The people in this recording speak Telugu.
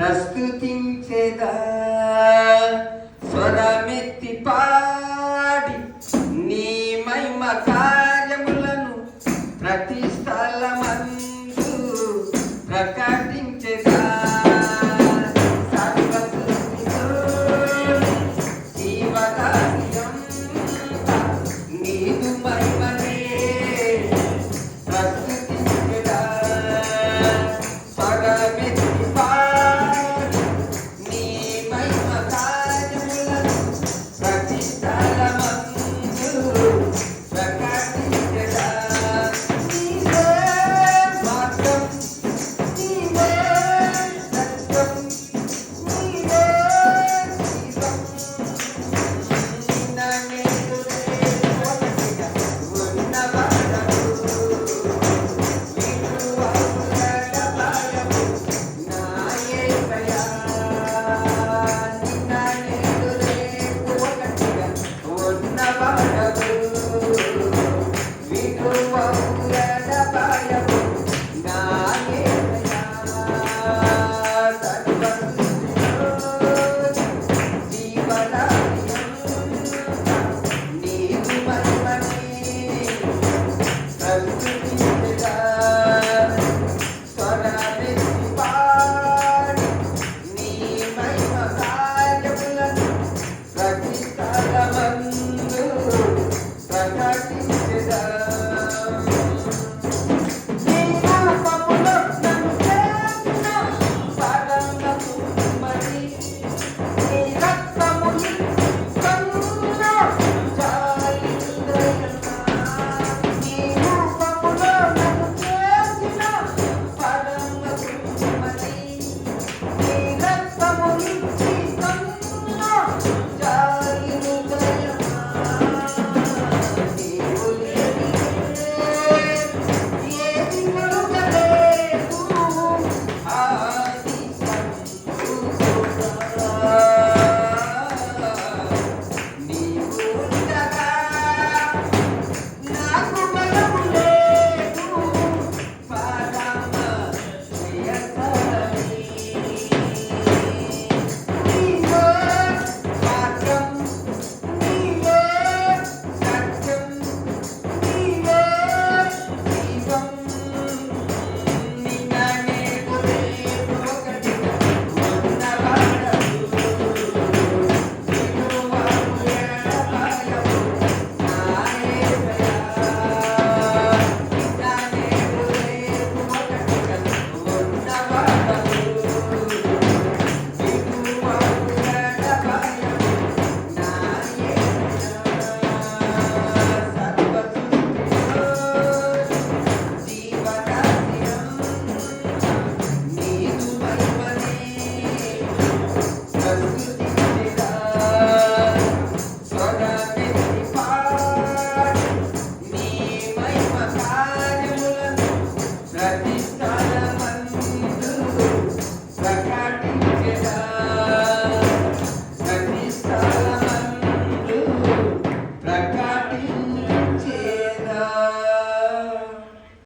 ప్రస్తుతించేదా స్వరమెత్తి పాడి నీ మహిమ కార్యములను ప్రతి స్థలమందు ప్రకటించేదా. సర్వసృష్టితో జీవకార్యం Thank you.